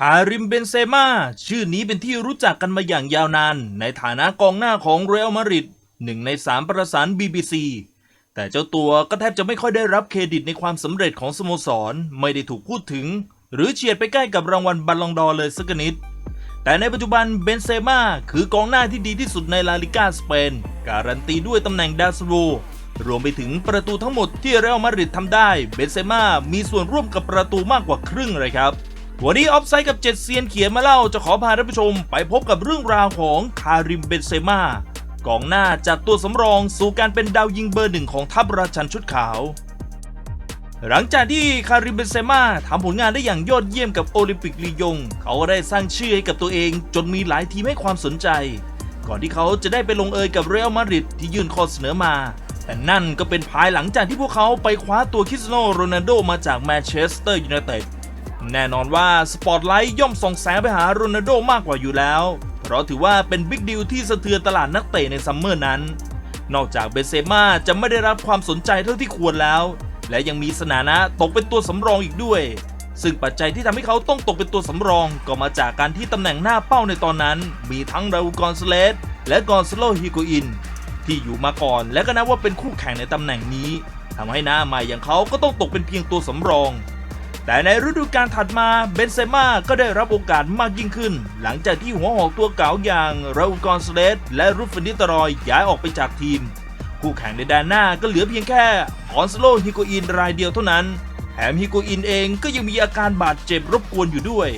คาริมเบนเซม่าชื่อนี้เป็นที่รู้จักกันมาอย่างยาวนาน ในฐานะกองหน้าของเรอัลมาดริดหนึ่งในสามประสาน BBC แต่เจ้าตัวก็แทบจะไม่ค่อยได้รับเครดิตในความสำเร็จของสโมสร ไม่ได้ถูกพูดถึง หรือเฉียดไปใกล้กับรางวัลบัลลองดอร์เลยสักนิด แต่ในปัจจุบันเบนเซม่าคือกองหน้าที่ดีที่สุดในลาลิกาสเปน การันตีด้วยตำแหน่งดาวซันโวรวมไปถึงประตูทั้งหมดที่เรอัลมาดริดทำได้ เบนเซม่ามีส่วนร่วมกับประตูมากกว่าครึ่งเลยครับ วันนี้ออฟไซด์กับเจ็ดเซียนเขียนมาเล่าจะขอพาท่านผู้ชมไปพบกับเรื่องราวของคาริมเบนเซม่ากองหน้าจากตัวสำรองสู่การเป็นดาวยิงเบอร์หนึ่งของทัพราชันชุดขาว หลังจากที่คาริมเบนเซม่าทำผลงานได้อย่างยอดเยี่ยมกับโอลิมปิกลียง เขาได้สร้างชื่อให้กับตัวเอง จนมีหลายทีมให้ความสนใจ ก่อนที่เขาจะได้ไปลงเอยกับเรอัลมาดริดที่ยื่นข้อเสนอมา แต่นั่นก็เป็นภายหลังจากที่พวกเขาไปคว้าตัวคริสโนโรนัลโดมาจากแมนเชสเตอร์ยูไนเต็ด แน่นอนว่าสปอตไลท์ย่อมส่องแสงไปหาโรนัลโดมากกว่าอยู่แล้ว เพราะถือว่าเป็นบิ๊กดีลที่สะเทือนตลาดนักเตะในซัมเมอร์นั้น นอกจากเบเซม่าจะไม่ได้รับความสนใจเท่าที่ควรแล้ว และยังมีสถานะตกเป็นตัวสำรองอีกด้วย ซึ่งปัจจัยที่ทำให้เขาต้องตกเป็นตัวสำรอง ก็มาจากการที่ตำแหน่งหน้าเป้าในตอนนั้น มีทั้งราอูกอนซเลสและกอนซโลฮิโกอินที่อยู่มาก่อนและก็นับว่าเป็นคู่แข่งในตำแหน่งนี้ทำให้หน้าใหม่อย่างเขาก็ต้องตกเป็นเพียงตัวสำรอง แต่ในฤดูกาลถัดมาเบนเซม่าก็ได้รับโอกาสมากยิ่งขึ้น หลังจากที่หัวหอกตัวเก่าอย่างราอูลกอนซาเลสและรูฟินิตรอยย้ายออกไปจากทีม คู่แข่งในแดนหน้าก็เหลือเพียงแค่กอนซาโลฮิโกอินรายเดียวเท่านั้นแถมฮิโกอินเองก็ยังมีอาการบาดเจ็บรบกวนอยู่ด้วย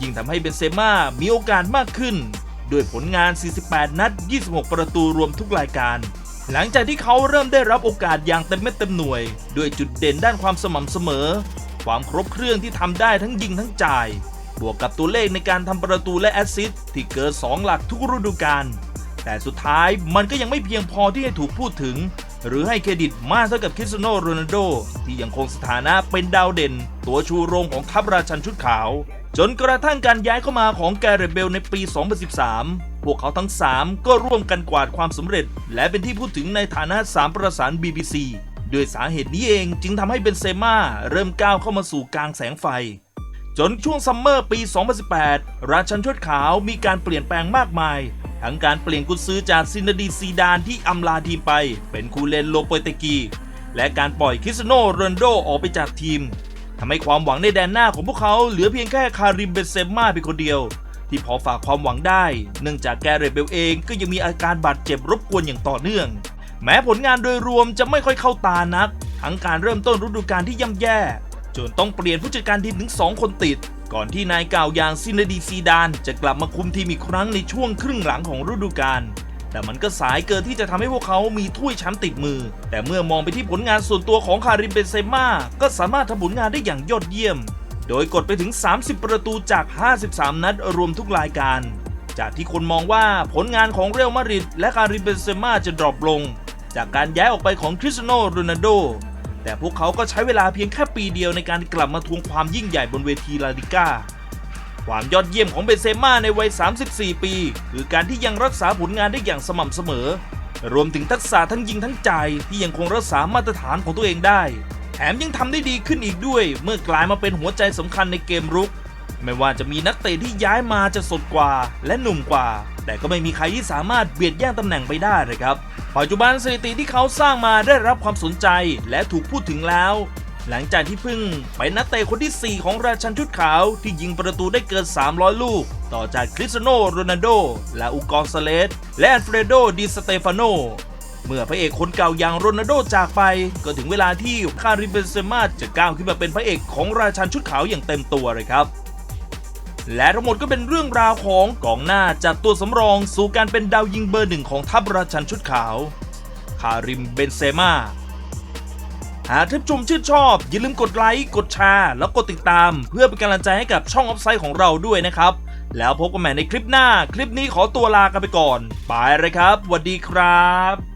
ยิ่งทำให้เบนเซม่ามีโอกาสมากขึ้น ด้วยผลงาน 48 นัด 26 ประตูรวมทุกรายการหลังจากที่เขาเริ่มได้รับโอกาสอย่างเต็มเม็ดเต็มหน่วย ด้วยจุดเด่นด้านความสม่ำเสมอ ความครบเครื่องที่ทำได้ทั้งยิงทั้งจ่าย บวกกับตัวเลขในการทำประตูและแอสซิสต์ที่เกิน2หลักทุกฤดูกาลแต่สุดท้ายมันก็ยังไม่เพียงพอที่ให้ถูกพูดถึง หรือให้เครดิตมากเท่ากับคริสตียโนโรนัลโด ที่ยังคงสถานะเป็นดาวเด่น ตัวชูโรงของทัพราชันชุดขาว จนกระทั่งการย้ายเข้ามาของแกเรเบลในปี 2013 พวกเขาทั้ง 3 ก็ร่วมกันกวาดความสำเร็จ และเป็นที่พูดถึงในฐานะ 3 ประสาน BBC ด้วยสาเหตุนี้เองจึงทำให้เบนเซม่าเริ่มก้าวเข้ามาสู่กลางแสงไฟ จนช่วงซัมเมอร์ปี 2018 ราชันชดขาวมีการเปลี่ยนแปลงมากมาย ทั้งการเปลี่ยนกุญซือจากซินดีซีดานที่อำลาทีมไป เป็นคูเลนโลโปเตกี และการปล่อยคริสโนโรนโดออกไปจากทีมทำให้ความหวังในแดนหน้าของพวกเขาเหลือเพียงแค่คาริมเบนเซม่าเพียงคนเดียว ที่พอฝากความหวังได้ เนื่องจากแกเรเบลเองก็ยังมีอาการบาดเจ็บรบกวนอย่างต่อเนื่อง แม้ผลงานโดยรวมจะไม่ค่อยเข้าตานัก ทั้งการเริ่มต้นฤดูกาลที่ย่ำแย่ จนต้องเปลี่ยนผู้จัดการทีมถึง 2 คนติด ก่อนที่นายเก่าอย่างซินดีซีดาน จะกลับมาคุมทีมอีกครั้งในช่วงครึ่งหลังของฤดูกาลแต่มันก็สายเกินที่จะทำให้พวกเขามีถ้วยแชมป์ติดมือ แต่เมื่อมองไปที่ผลงานส่วนตัวของคาริมเบนเซม่าก็สามารถทำผลงานได้อย่างยอดเยี่ยม โดยกดไปถึง 30 ประตูจาก 53 นัดรวมทุกรายการ จากที่คนมองว่าผลงานของเรอัลมาดริดและคาริมเบนเซม่าจะดรอปลง จากการย้ายออกไปของคริสโนโรนัลโด แต่พวกเขาก็ใช้เวลาเพียงแค่ปีเดียวในการกลับมาทวงความยิ่งใหญ่บนเวทีลาลิก้า ความยอดเยี่ยมของเบนเซม่าในวัย 34 ปี คือการที่ยังรักษาผลงานได้อย่างสม่ำเสมอ รวมถึงทักษะทั้งยิงทั้งจ่ายที่ยังคงรักษามาตรฐานของตัวเองได้ แถมยังทำได้ดีขึ้นอีกด้วย เมื่อกลายมาเป็นหัวใจสำคัญในเกมรุกไม่ว่าจะมีนักเตะที่ย้ายมาจะสดกว่าและหนุ่มกว่า แต่ก็ไม่มีใครที่สามารถเบียดแย่งตำแหน่งไปได้เลยครับ ปัจจุบันสถิติที่เขาสร้างมาได้รับความสนใจและถูกพูดถึงแล้ว หลังจากที่พิ่งเป็นนักเตะคนที่ 4 ของราชันชุดขาวที่ยิงประตูได้เกิน 300 ลูก ต่อจากคริสตียโนโรนัลโด และอุกอนซาเลส และอันเฟรโดดิสเตฟานโนเมื่อพระเอกคนเก่าอย่างโรนัลโดจากไป ก็ถึงเวลาที่คาริเบนเซม่าจะก้าวขึ้นมาเป็นพระเอกของราชันชุดขาวอย่างเต็มตัวเลยครับ และทั้งหมดก็เป็นเรื่องราวของกองหน้าจากตัวสำรองสู่การเป็นดาวยิงเบอร์หนึ่งของทัพราชันชุดขาว คาริมเบนเซม่าหากท่านผู้ชมชื่นชอบ อย่าลืมกดไลค์ กดแชร์ แล้วกดติดตาม เพื่อเป็นกำลังใจให้กับช่องออฟไซด์ของเราด้วยนะครับ แล้วพบกันใหม่ในคลิปหน้า คลิปนี้ขอตัวลากันไปก่อน ไปเลยครับสวัสดีครับ